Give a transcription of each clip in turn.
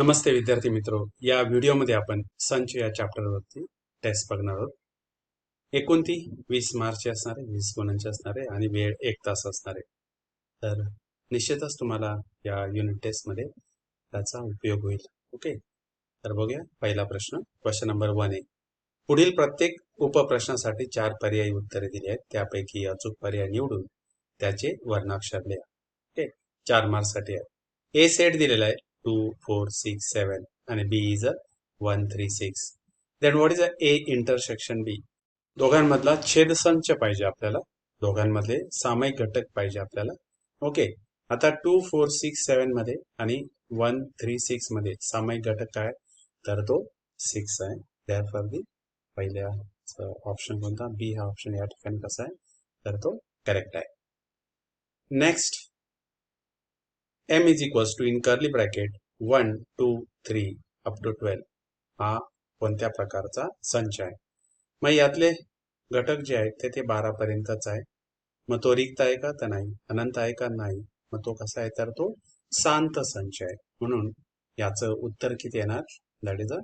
नमस्ते विद्यार्थी मित्रो. या व्हिडिओमध्ये आपण संच या चॅप्टरवरती टेस्ट बघणार आहोत. एकूण ती वीस मार्चची असणार आहे वीस गुणांची असणार आहे आणि वेळ एक तास असणार. आहे तर निश्चितच तुम्हाला या युनिट टेस्टमध्ये त्याचा उपयोग होईल. ओके तर बघूया पहिला प्रश्न. क्वेश्चन नंबर वन आहे पुढील प्रत्येक उपप्रश्नासाठी चार पर्यायी उत्तरे दिली आहेत. त्यापैकी अचूक पर्याय निवडून त्याचे वर्णाक्षर लिहा. ओके चार मार्क्ससाठी आहे. ए सेट दिलेला आहे. टू फोर सिक्स सेवन आणि B is a one three six then what is a A intersection B दोघांमधला छेदसंच पाहिजे आपल्याला. दोघांमधले सामायिक घटक पाहिजे आपल्याला. ओके आता टू फोर सिक्स सेवनमध्ये आणि वन थ्री सिक्समध्ये सामायिक घटक काय? तर तो सिक्स आहे. फॉर दी पहिल्या ऑप्शन कोणता? बी हा ऑप्शन या ठिकाणी कसा आहे? तर तो करेक्ट आहे. Next M is equals to in curly bracket one two three up to twelve हा कोणत्या प्रकारचा संच आहे? मग यातले घटक जे आहेत ते ते बारापर्यंतच आहे. मग तो रिक्त आहे का? तर नाही. अनंत आहे का? नाही. मग तो कसा आहे? तर तो शांत संच आहे. म्हणून याचं उत्तर किती येणार? That is a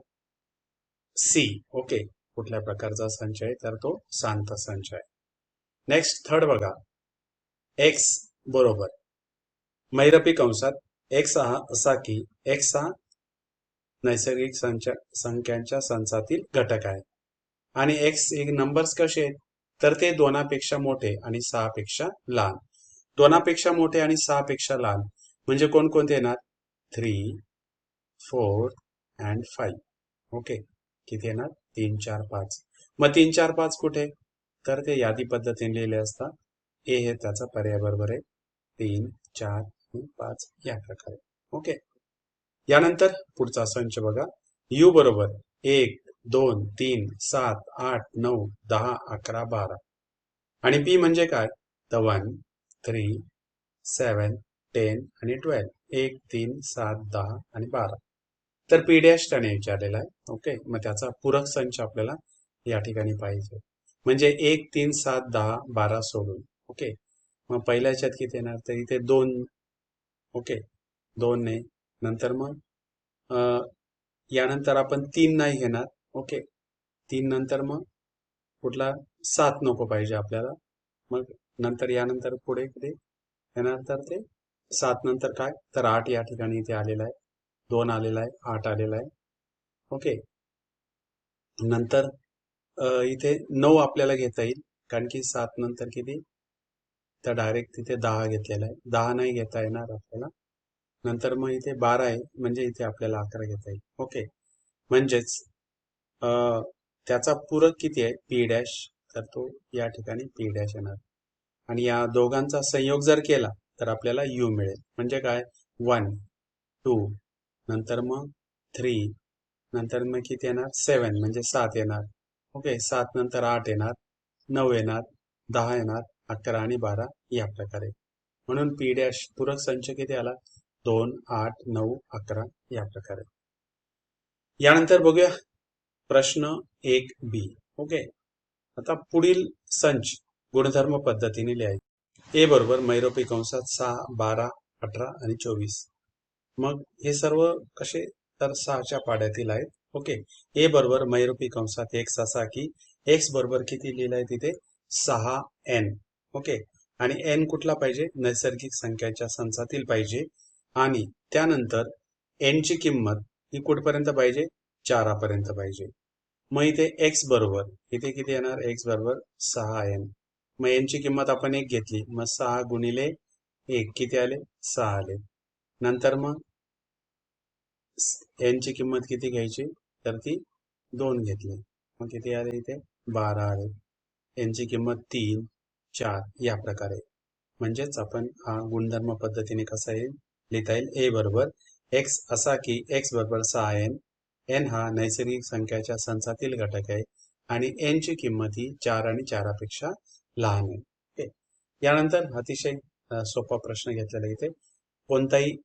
C okay कुठल्या प्रकारचा संच आहे? तर तो शांत संच आहे. नेक्स्ट थर्ड बघा. एक्स बरोबर. मैरपी कंसात एक्स हा असा की एक्स हा नैसर्गिक संच संख्यांच्या संचातील घटक आहे. आणि एक्स एक नंबर्स कसे आहेत? तर ते दोनापेक्षा मोठे आणि सहापेक्षा लहान. दोनापेक्षा मोठे आणि सहापेक्षा लहान म्हणजे कोणकोणते येणार? Three four and five. Okay. किती येणार? तीन चार पाच. मग तीन चार पाच कुठे? तर ते यादी पद्धतीने लिहिले असतात ए हे त्याचा पर्याय बरोबर आहे. तीन चार पाच या प्रकारे. ओके? यानंतर पुढचा संच बघा. यू बरोबर एक दोन तीन सात आठ नऊ दहा अकरा बारा. आणि पी म्हणजे काय? The one three seven ten आणि ट्वेल्व एक तीन सात दहा आणि बारा. तर पी डॅश त्याने विचारलेला आहे. ओके? मग त्याचा पूरक संच आपल्याला या ठिकाणी पाहिजे. म्हणजे एक तीन सात दहा बारा सोडून. ओके? मग पहिल्या किती येणार? तर इथे दोन ओके. दोन नाही. नंतर मग यानंतर आपण तीन नाही घेणार. ओके. तीन नंतर मग कुठला? सात नको पाहिजे आपल्याला. मग नंतर यानंतर पुढे कधी येणार तर ते सात नंतर काय? तर आठ या ठिकाणी इथे आलेला आहे. दोन आलेला आहे. आठ आलेला आहे. ओके. नंतर इथे नऊ आपल्याला घेता येईल. कारण की सात नंतर किती? तर डायरेक्ट तिथे दहा घेतलेला आहे. दहा नाही घेता येणार आपल्याला. नंतर मग इथे बारा आहे म्हणजे इथे आपल्याला अकरा घेता येईल. ओके म्हणजेच त्याचा पूरक किती आहे? पी डॅश तर तो या ठिकाणी पी डॅश येणार. आणि या दोघांचा संयोग जर केला तर आपल्याला यू मिळेल. म्हणजे काय? वन टू नंतर मग थ्री नंतर मग किती येणार? सेवन म्हणजे सात येणार. ओके सात नंतर आठ येणार. नऊ येणार. दहा येणार. अकरा आणि बारा या प्रकारे. म्हणून पी डॅश पूरक संच किती आला? दोन आठ नऊ अकरा या प्रकारे. यानंतर बघूया प्रश्न एक बी ओके आता पुढील संच गुणधर्म पद्धतीने लिहायचे. ए बरोबर मैरोपी कंसात सहा बारा अठरा आणि चोवीस. मग हे सर्व कसे? तर सहाच्या पाड्यातील आहेत. ओके ए बरोबर मैरोपी कंसात एक्स असा की एक्स बरोबर किती लिहिलंय तिथे? सहा एन ओके. आणि एन कुठला पाहिजे? नैसर्गिक संख्याच्या संचातील पाहिजे. आणि त्यानंतर एन ची किंमत ही कुठपर्यंत पाहिजे? चारापर्यंत पाहिजे. मग इथे एक्स बरोबर इथे किती येणार? एक्स बरोबर सहा एन मग एनची किंमत आपण एक घेतली. मग सहा गुणिले एक किती आले? सहा आले. नंतर मग एनची किंमत किती घ्यायची? तर ती दोन घेतली. मग किती आले इथे? बारा आले. एनची किंमत तीन. चार या प्रकारे. म्हणजेच आपण हा गुणधर्म पद्धतीने कसा येईल? लिहिता येईल ए बरोबर एक्स असा की एक्स बरोबर सहा एन एन हा नैसर्गिक संख्याच्या संचातील घटक आहे आणि एन ची किंमत ही चार आणि चारापेक्षा लहान आहे. यानंतर अतिशय सोपा प्रश्न घेतलेला इथे. कोणताही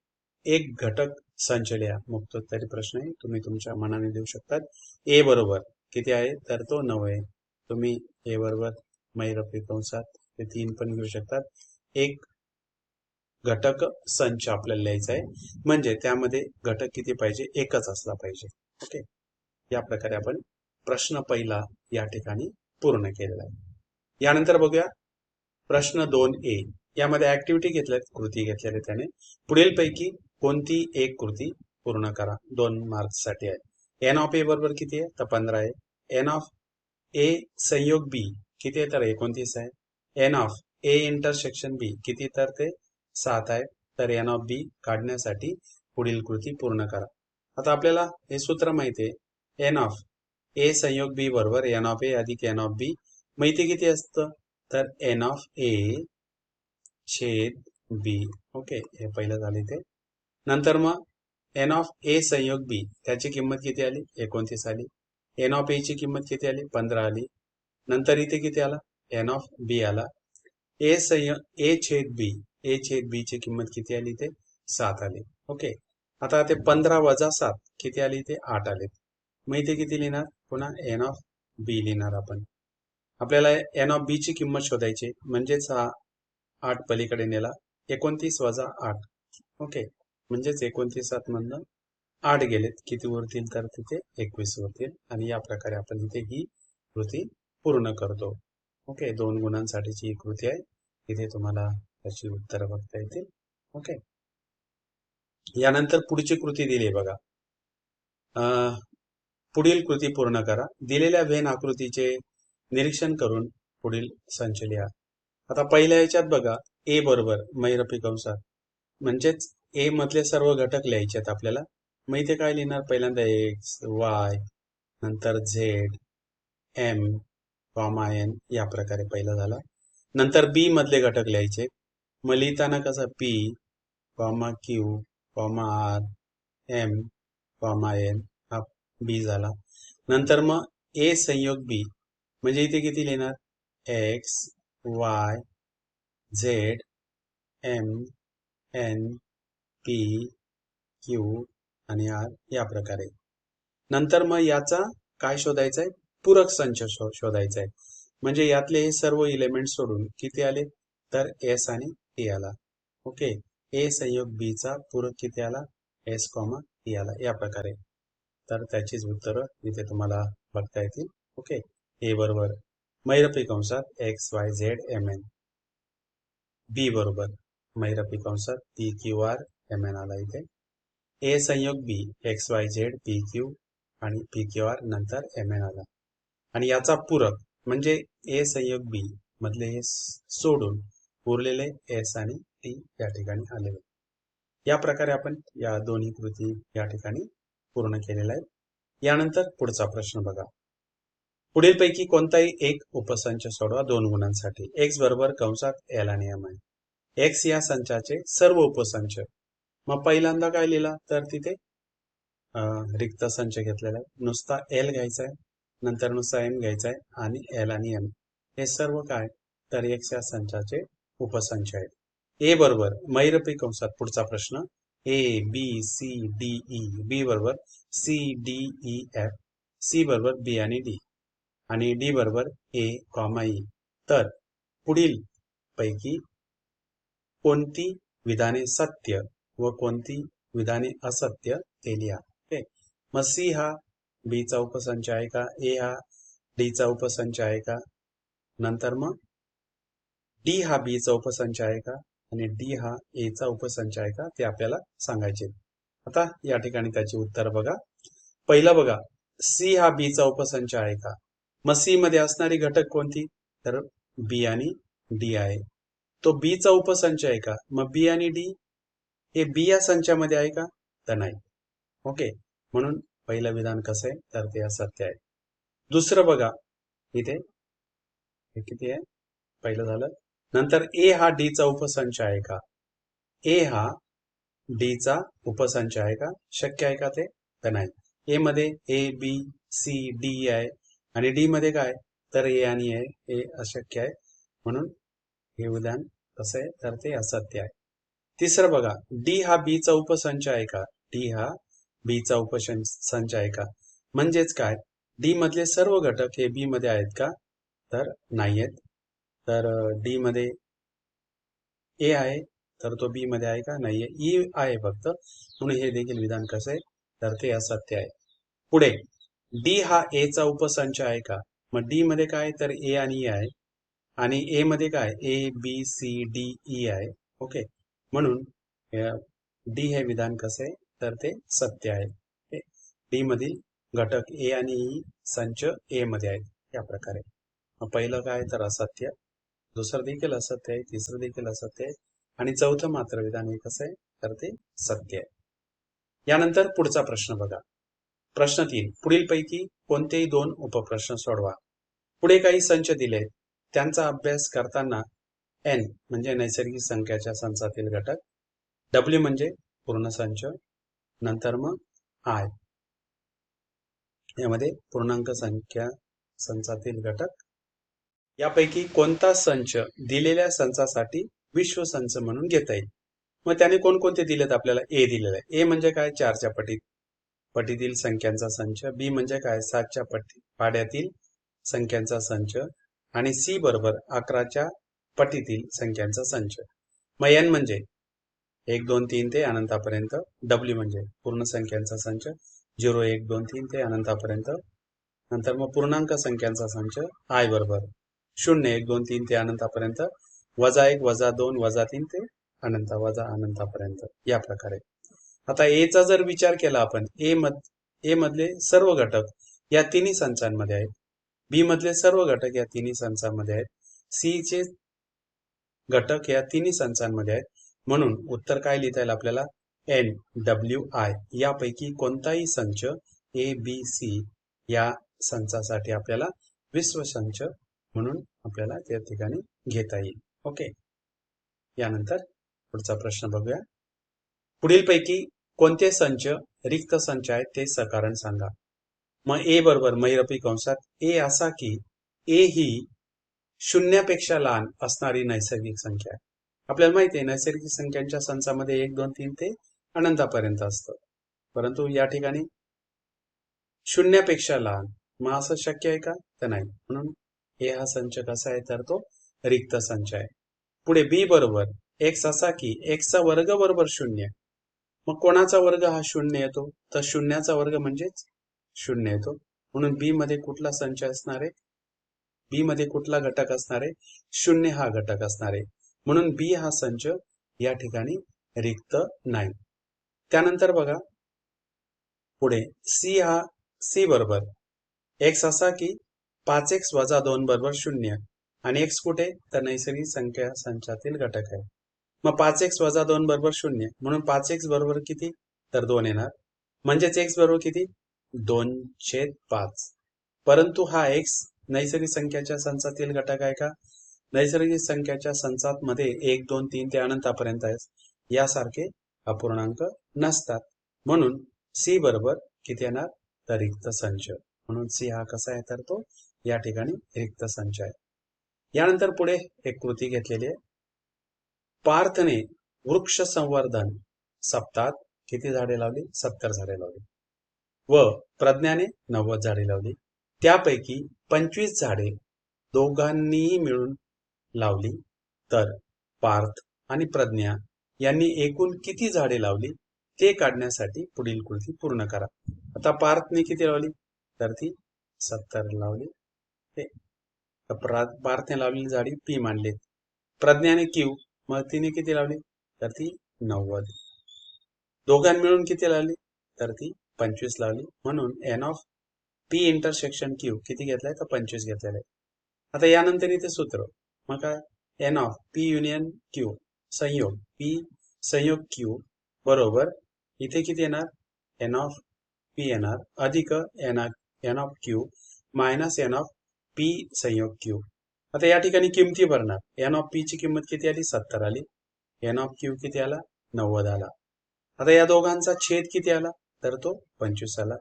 एक घटक संच लिहा मुक्तोत्तरी प्रश्न आहे. तुम्ही तुमच्या मनाने देऊ शकतात. ए बरोबर किती आहे? तर तो नऊ आहे. तुम्ही ए बरोबर मैरपी कंसात ते तीन पण घेऊ शकतात. एक घटक संच आपल्याला लिहायचा आहे. म्हणजे त्यामध्ये घटक किती पाहिजे? एकच असला पाहिजे. ओके? या प्रकारे आपण प्रश्न पहिला या ठिकाणी पूर्ण केलेला आहे. यानंतर बघूया. प्रश्न दोन ए. यामध्ये ऍक्टिव्हिटी घेतल्यात कृती घेतलेली त्याने. पुढील पैकी कोणती एक कृती पूर्ण करा? दोन मार्क्ससाठी आहे. एन ऑफ ए बरोबर किती आहे? तर पंधरा आहे. एन ऑफ ए संयोग बी किती आहे? तर एकोणतीस आहे. N of A intersection B किती तर ते सात आहे. तर एन ऑफ बी काढण्यासाठी पुढील कृती पूर्ण करा. आता आपल्याला हे सूत्र माहिती आहे. एन ऑफ ए संयोग बी बरोबर एन ऑफ ए अधिक एन ऑफ बी माहिती किती असतं? तर एन ऑफ ए छेद बी ओके हे पहिलं झाले ते नंतर मग एन ऑफ ए संयोग बी त्याची किंमत किती आली? एकोणतीस आली. एन ऑफ ए ची किंमत किती आली? पंधरा आली. नंतर इथे किती आला? एन ऑफ बी आला. ए संयोग ए छेद बी ए छेद बी ची किंमत किती आली ते? सात आली. ओके. आता ते पंधरा वजा सात. किती आली ते? आठ आले. मग इथे किती लिहिणार? पुन्हा एन ऑफ बी लिहिणार आपण. आपल्याला एन ऑफ बी ची किंमत शोधायची. म्हणजेच हा आठ पलीकडे नेला. एकोणतीस वजा आठ. ओके. म्हणजेच एकोणतीसात मधनं आठ गेलेत. किती उरतील तर तिथे एकवीस उरतील आणि या प्रकारे आपण इथे ही कृती पूर्ण करतो. ओके दोन गुणांसाठीची ही कृती आहे. इथे तुम्हाला त्याची उत्तरं बघता येतील. ओके. यानंतर पुढची कृती दिली आहे बघा. पुढील कृती पूर्ण करा. दिलेल्या वेन आकृतीचे निरीक्षण करून पुढील संच लिहा. आता पहिल्या याच्यात बघा ए बरोबर मैरपी कंसात म्हणजेच ए मधले सर्व घटक लिहायचे आहेत आपल्याला. मग इथे काय लिहिणार? पहिल्यांदा एक्स वाय नंतर झेड एम कॉमा या प्रकारे पहिला झाला. नंतर बी मधले घटक लिहायचे. मग लिहिताना कसं? P comma Q comma R M comma N हा बी झाला. नंतर मग ए संयोग बी म्हणजे इथे किती लिहिणार? X Y Z M N P Q आणि आर या प्रकारे. नंतर मग याचा काय शोधायचा आहे पूरक संच शो शोधायचा आहे म्हणजे यातले हे सर्व इलेमेंट सोडून किती आले? तर एस आणि टी आला. ओके ए संयोग बी चा पूरक किती आला? एस कॉमा टी आला. या प्रकारे. तर त्याचीच उत्तरं इथे तुम्हाला बघता येतील. ओके ए बरोबर मैरपी कंसात X Y Z M N B बरोबर मैरपी कंसात P Q R M N आला इथे. ए संयोग B X Y Z P Q आणि पी क्यू आर नंतर एम एन आला. आणि याचा पूरक म्हणजे ए संयोग बी मधले हे सोडून उरलेले एस आणि टी या ठिकाणी आलेले. या प्रकारे आपण या दोन्ही कृती या ठिकाणी पूर्ण केलेल्या आहेत. यानंतर पुढचा प्रश्न बघा. पुढील पैकी कोणताही एक उपसंच सोडवा दोन गुणांसाठी. एक्स बरोबर कंसात एल आणि एम आहे. एक्स या संचाचे सर्व उपसंच. मग पहिल्यांदा काय लिहिला? तर तिथे अं, रिक्त संच घेतलेला आहे. नुसता एल घ्यायचा आहे. नंतर नुसता एम घ्यायचा आहे आणि एल आणि एम हे सर्व काय? तर एक्स या संचाचे उपसंच आहेत ए बरोबर. मैरपी कंसात पुढचा प्रश्न. A B C D E. B बरोबर. C D E F. C बरोबर बी आणि डी. आणि डी बरोबर ए कॉमा ई. तर पुढील पैकी कोणती विधाने सत्य व कोणती विधाने असत्य ते लिहा. ओके? मग सी हा बी चा उपसंच आहे का? ए हा डी चा उपसंच आहे का? नंतर मग? डी हा बी चा उपसंच आहे का? आणि डी हा ए चा उपसंच आहे का? ते आपल्याला सांगायचे आता या ठिकाणी त्याची उत्तर बघा. पहिलं बघा सी हा बी चा उपसंच आहे का? मग सी मध्ये असणारी घटक कोणती? तर बी आणि डी आहे. तो बी चा उपसंच आहे का? मग बी आणि डी हे बी या संचामध्ये आहे का? तर नाही. ओके. म्हणून पहिलं विधान कसं आहे? तर ते असत्य आहे. दुसरं बघा इथे. हे किती आहे? पहिलं झालं. नंतर ए हा डी चा उपसंच आहे का? ए हा डी चा उपसंच आहे का? शक्य आहे का ते? तर नाही. ए मध्ये ए बी सी डी आहे. आणि डी मध्ये काय? तर ए आणि ए ए अशक्य आहे. म्हणून हे विधान कसं आहे तर ते असत्य आहे. तिसरं बघा डी हा बी चा उपसंच आहे का? डी हा बी चा उपसंच आहे का? म्हणजेच काय? डी मधले सर्व घटक हे बी मध्ये आहेत का? तर नाही आहेत. तर डी मध्ये ए आहे तर तो बी मध्ये आहे का? नाहीये ई आहे फक्त. म्हणून हे देखील विधान कसं आहे? तर ते असत्य आहे. पुढे डी हा ए चा उपसंच आहे का? मग डी मध्ये काय? तर ए आणि ई आहे. आणि ए मध्ये काय? A B C D E आहे. ओके. म्हणून डी हे विधान कसं आहे? तर ते सत्य आहे. डी मधील घटक ए आणि ई संच ए मध्ये आहेत. या प्रकारे. पहिलं काय तर असत्य. दुसरं देखील असत्य आहे. तिसरं देखील असत्य आहे. आणि चौथं मात्र विधान हे कसं आहे? तर ते सत्य आहे. यानंतर पुढचा प्रश्न बघा. प्रश्न तीन. पुढीलपैकी कोणतेही दोन उपप्रश्न सोडवा. पुढे काही संच दिले त्यांचा अभ्यास करताना एन म्हणजे नैसर्गिक संख्याच्या संचातील घटक. डब्ल्यू म्हणजे पूर्ण संच. नंतर मग आय. यामध्ये पूर्णांक संख्या संचातील घटक. यापैकी कोणता संच दिलेल्या संचासाठी विश्व संच म्हणून घेता येईल? मग त्याने कोणकोणते दिलेत आपल्याला? ए दिलेलं आहे. ए म्हणजे काय? चारच्या पटीत. पटीतील संख्यांचा संच. बी म्हणजे काय? सातच्या पटी पाड्यातील संख्यांचा संच. आणि सी बरोबर अकराच्या पटीतील संख्यांचा संच. मग एन म्हणजे? एक दोन तीन ते अनंतापर्यंत. डब्ल्यू म्हणजे पूर्ण संख्यांचा संच. झिरो एक दोन तीन ते अनंतापर्यंत. नंतर मग पूर्णांक संख्यांचा संच. आय बरोबर. शून्य एक दोन तीन ते अनंतापर्यंत. वजा एक वजा दोन वजा तीन ते अनंता वजा अनंतापर्यंत. या प्रकारे. आता ए चा जर विचार केला आपण ए मध ए मधले सर्व घटक या तिन्ही संचांमध्ये आहेत. बी मधले सर्व घटक या तिन्ही संचांमध्ये आहेत. सी चे घटक या तिन्ही संचांमध्ये आहेत. म्हणून उत्तर काय लिहिता येईल आपल्याला? एन डब्ल्यू आय यापैकी कोणताही संच ए बी सी या संचासाठी आपल्याला विश्व संच म्हणून आपल्याला त्या ठिकाणी घेता येईल. ओके यानंतर पुढचा प्रश्न बघूया. पुढीलपैकी कोणते संच रिक्त संच आहेत ते सकारण सांगा. मग ए बरोबर महिरपी कंसात ए असा की ए ही शून्यापेक्षा लहान असणारी नैसर्गिक संख्या आहे. आपल्याला माहिती आहे नैसर्गिक संख्यांच्या संचामध्ये एक दोन तीन ते अनंतापर्यंत असतं. परंतु या ठिकाणी शून्यापेक्षा लहान मग असं शक्य आहे का? तर नाही. म्हणून ए हा संच कसा आहे? तर तो रिक्त संच आहे. पुढे बी बरोबर एक्स असा की एक्सचा वर्ग बरोबर शून्य. मग कोणाचा वर्ग हा शून्य येतो? तर शून्याचा वर्ग म्हणजेच शून्य येतो. म्हणून बी मध्ये कुठला संच असणार आहे? बी मध्ये कुठला घटक असणार आहे? शून्य हा घटक असणार आहे. म्हणून बी हा संच या ठिकाणी रिक्त नाही. त्यानंतर बघा पुढे सी हा सी बरोबर. एक्स असा की पाच एक्स वजा दोन बरोबर शून्य. आणि एक्स कुठे? तर नैसर्गिक संख्या संचातील घटक आहे. मग पाच एक्स वजा दोन बरोबर शून्य. म्हणून पाच एक्स बरोबर किती? तर दोन येणार. म्हणजेच एक्स बरोबर किती? दोन छेद पाच. परंतु हा एक्स नैसर्गिक संख्याच्या संचातील घटक आहे का? नैसर्गिक संख्याच्या संचात मध्ये एक दोन तीन ते अनंतापर्यंत आहेत. यासारखे अपूर्णांक नसतात. म्हणून सी बरोबर किती येणार? तर रिक्त संच. म्हणून सी हा कसा आहे? तर तो या ठिकाणी रिक्त संच आहे. यानंतर पुढे एक कृती घेतलेली आहे. पार्थने वृक्ष संवर्धन सप्तात किती झाडे लावली? सत्तर झाडे लावली. व प्रज्ञाने नव्वद झाडे लावली. त्यापैकी पंचवीस झाडे दोघांनीही मिळून लावली. तर पार्थ आणि प्रज्ञा यांनी एकूण किती झाडे लावली ते काढण्यासाठी पुढील कृती पूर्ण करा. आता पार्थने किती लावली? तर ती सत्तर लावली. पार्थने लावलेली झाडी पी मांडली प्रज्ञाने क्यू. मग तिने किती लावली? तर ती नव्वद. दोघां मिळून किती लावली? तर ती पंचवीस लावली. म्हणून N of P intersection Q किती घेतलाय? तर पंचवीस घेतलेला आहे. आता यानंतर इथे सूत्र. मग काय N of P union Q संयोग. पी संयोग क्यू बरोबर. इथे किती येणार? एन ऑफ पी येणार. अधिक N N of Q minus N of P संयोग क्यू आता या ठिकाणी किमती भरणार. एन ऑफ पी ची किंमत किती आली? सत्तर आली. एन ऑफ क्यू किती आला? नव्वद आला. आता या दोघांचा छेद किती आला? तर तो पंचवीस आला.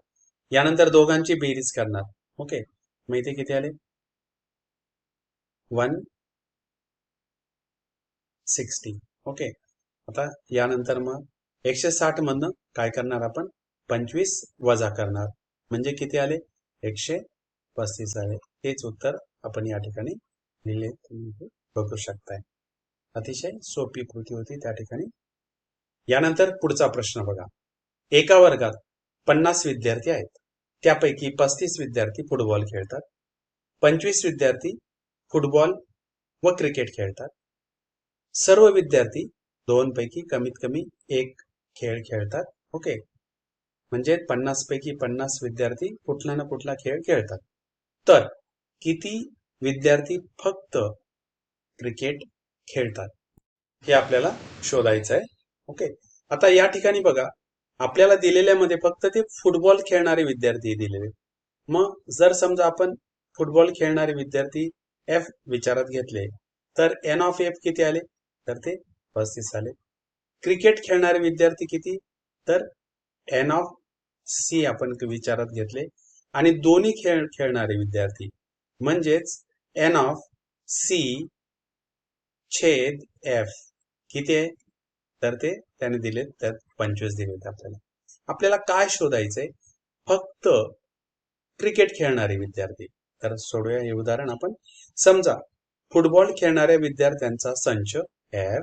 यानंतर दोघांची बेरीज करणार. ओके. मग इथे किती आले? वन सिक्स्टी ओके आता यानंतर मग एकशे साठ मधनं काय करणार आपण? पंचवीस वजा करणार. म्हणजे किती आले? एकशे पस्तीस आले. हेच उत्तर आपण या ठिकाणी लिहिले. तुम्ही बघू शकताय. अतिशय सोपी कृती होती त्या ठिकाणी. यानंतर पुढचा प्रश्न बघा. एका वर्गात पन्नास विद्यार्थी आहेत. त्यापैकी पस्तीस विद्यार्थी फुटबॉल खेळतात. पंचवीस विद्यार्थी फुटबॉल व क्रिकेट खेळतात. सर्व विद्यार्थी दोन पैकी कमीत कमी एक खेळ खेळतात ओके म्हणजे पन्नास पैकी पन्नास विद्यार्थी कुठला ना कुठला खेळ खेळतात. तर किती विद्यार्थी फक्त क्रिकेट खेळतात हे आपल्याला शोधायचं आहे ओके आता या ठिकाणी बघा आपल्याला दिलेल्यामध्ये फक्त ते फुटबॉल खेळणारे विद्यार्थी दिलेले मग जर समजा आपण फुटबॉल खेळणारे विद्यार्थी एफ विचारात घेतले तर एन ऑफ एफ किती आले? तर ते पस्तीस झाले. क्रिकेट खेळणारे विद्यार्थी किती? तर एन ऑफ सी आपण विचारात घेतले. आणि दोन्ही खेळ खेळणारे विद्यार्थी म्हणजेच एन ऑफ सी छेद एफ किती आहे? तर ते त्याने दिले तर पंचवीस दिले आपल्याला. आपल्याला काय शोधायचंय? फक्त क्रिकेट खेळणारे विद्यार्थी. तर सोडूया हे उदाहरण आपण. समजा फुटबॉल खेळणाऱ्या विद्यार्थ्यांचा संच एफ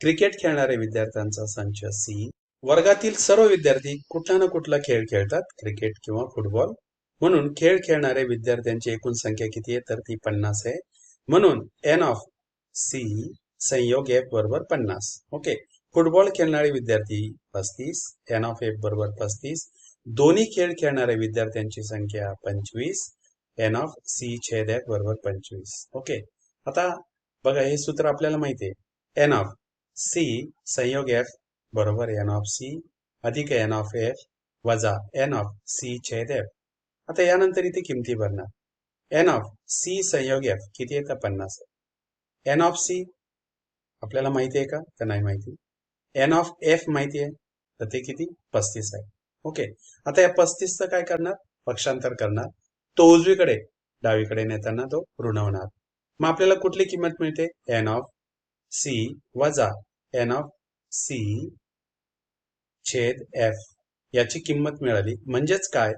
क्रिकेट खेळणाऱ्या विद्यार्थ्यांचा संच सी वर्गातील सर्व विद्यार्थी कुठला ना कुठला खेळ खेळतात क्रिकेट किंवा फुटबॉल म्हणून खेळ खेळणाऱ्या विद्यार्थ्यांची एकूण संख्या किती आहे? तर ती पन्नास आहे. म्हणून एन ऑफ सी संयोग एफ बरोबर पन्नास. ओके फुटबॉल खेळणारे विद्यार्थी पस्तीस एन ऑफ एफ बरोबर पस्तीस. दोन्ही खेळ खेळणाऱ्या विद्यार्थ्यांची संख्या पंचवीस एन ऑफ सी छेद एफ बरोबर पंचवीस. ओके आता बघा हे सूत्र आपल्याला माहिती आहे. एन ऑफ सी संयोग एफ बरोबर एन ऑफ सी अधिक एन ऑफ एफ वजा एन ऑफ सी छेद एफ आता यानंतर इथे किमती भरणार. एन ऑफ सी संयोग एफ किती आहे? तर पन्नास एन ऑफ सी आपल्याला माहिती आहे का? तर नाही माहिती. एन ऑफ एफ माहिती आहे? तर ते किती? पस्तीस आहे. ओके. आता या पस्तीसचं काय करणार? पक्षांतर करणार. तो उजवीकडे डावीकडे नेताना तो ऋण होणार. मग आपल्याला कुठली किंमत मिळते? एन ऑफ सी वजा एन ऑफ सी छेद एफ याची किंमत मिळाली. म्हणजेच काय?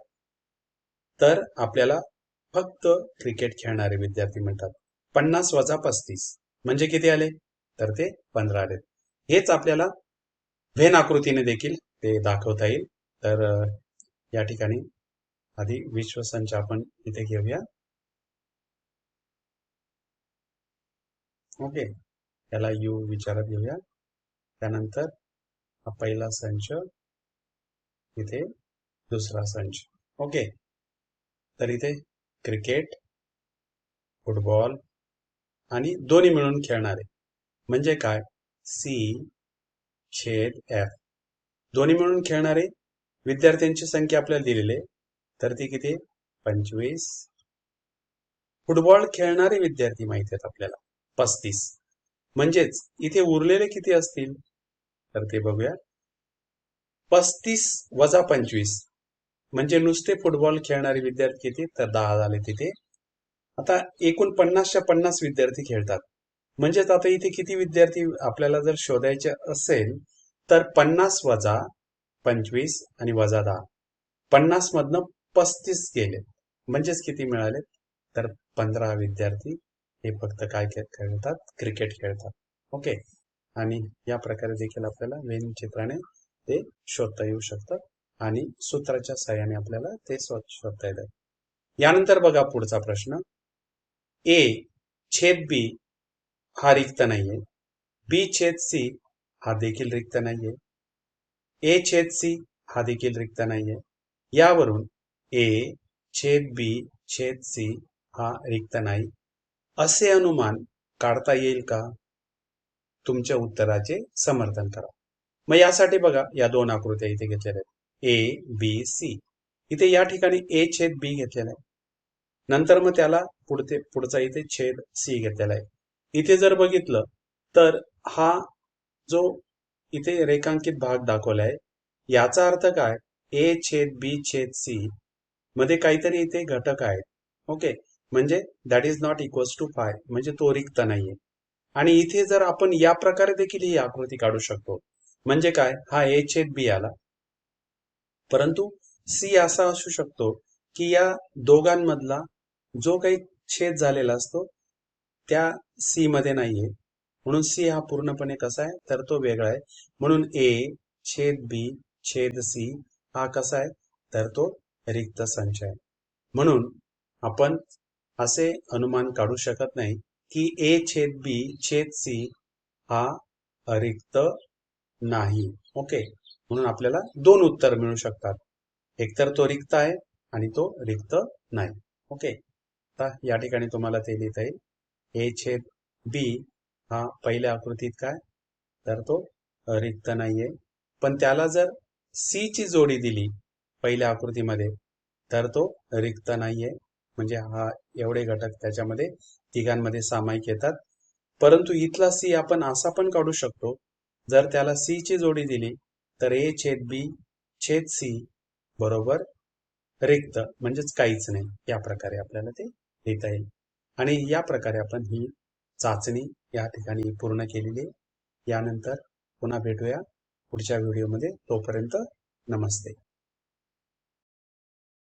तर आपल्याला फक्त क्रिकेट खेळणारे विद्यार्थी म्हणतात. पन्नास वजा पस्तीस. म्हणजे किती आले? तर ते पंधरा आले. हेच आपल्याला व्हेन आकृतीने देखील ते दाखवता येईल. तर या ठिकाणी आधी विश्वसंच आपण इथे घेऊया. ओके. याला यू विचारात घेऊया. त्यानंतर हा पहिला संच इथे दुसरा संच. ओके. तर इथे क्रिकेट फुटबॉल आणि दोन्ही मिळून खेळणारे म्हणजे काय? सी छेद एफ. दोन्ही मिळून खेळणारे विद्यार्थ्यांची संख्या आपल्याला दिलेली आहे. तर ती किती? पंचवीस. फुटबॉल खेळणारे विद्यार्थी माहिती आहेत आपल्याला. पस्तीस. म्हणजेच इथे उरलेले किती असतील? तर ते बघूया. पस्तीस वजा पंचवीस. म्हणजे नुसते फुटबॉल खेळणारे विद्यार्थी किती? तर दहा झाले तिथे. आता एकूण पन्नासच्या पन्नास विद्यार्थी खेळतात. म्हणजेच आता इथे किती विद्यार्थी आपल्याला जर शोधायचे असेल तर पन्नास वजा पंचवीस आणि वजा दहा. पन्नास मधनं पस्तीस गेले. म्हणजेच किती मिळाले? तर पंधरा विद्यार्थी हे फक्त काय खेळतात? क्रिकेट खेळतात. ओके. आणि या प्रकारे देखील आपल्याला वेन चित्राने ते शोधता येऊ शकतं आणि सूत्राच्या सहाय्याने आपल्याला ते शोधता येतात यानंतर बघा पुढचा प्रश्न. ए छेद बी हा रिक्त नाहीये. बी छेद सी हा देखील रिक्त नाहीये. ए छेद सी हा देखील रिक्त नाहीये. यावरून ए छेद बी छेद सी हा रिक्त नाही. असे अनुमान काढता येईल का? तुमच्या उत्तराचे समर्थन करा. मग यासाठी बघा या दोन आकृत्या इथे घेतलेल्या आहेत. ए बी सी इथे या ठिकाणी ए छेद बी घेतलेला आहे. नंतर मग त्याला पुढते पुढचा इथे छेद सी घेतलेला आहे. इथे जर बघितलं तर हा जो इथे रेखांकित भाग दाखवला आहे याचा अर्थ काय? ए छेद बी छेद सी मध्ये काहीतरी इथे घटक आहेत. ओके? म्हणजे that is not equals to five म्हणजे तो रिक्त नाहीये. आणि इथे जर आपण या प्रकारे देखील ही आकृती काढू शकतो म्हणजे काय? हा ए छेद बी आला. परंतु सी असा असू शकतो की या दोघांमधला जो काही छेद झालेला असतो त्या सी मध्ये नाहीये. म्हणून सी हा पूर्णपणे कसा आहे? तर तो वेगळा आहे. म्हणून ए छेद बी छेद सी हा कसा आहे? तर तो रिक्त संच आहे. म्हणून आपण असे अनुमान काढू शकत नाही की ए छेद बी छेद सी हा रिक्त नाही. ओके? म्हणून आपल्याला दोन उत्तर मिळू शकतात. एकतर तो रिक्त आहे आणि तो रिक्त नाही. ओके? आता या ठिकाणी तुम्हाला ते लिहिता येईल. ए छेद बी हा पहिल्या आकृतीत काय? तर तो रिक्त नाहीये. पण त्याला जर सी ची जोडी दिली पहिल्या आकृतीमध्ये तर तो रिक्त नाहीये. म्हणजे हा एवढे घटक त्याच्यामध्ये तिघांमध्ये सामायिक येतात. परंतु इथला सी आपण असा पण काढू शकतो जर त्याला सी ची जोडी दिली तर ए छेद बी छेद सी बरोबर रिक्त म्हणजेच काहीच नाही. या प्रकारे आपल्याला ते लिहिता येईल. आणि या प्रकारे आपण ही चाचणी या ठिकाणी पूर्ण केलेली यानंतर पुन्हा भेटूया पुढच्या व्हिडिओमध्ये. तोपर्यंत नमस्ते.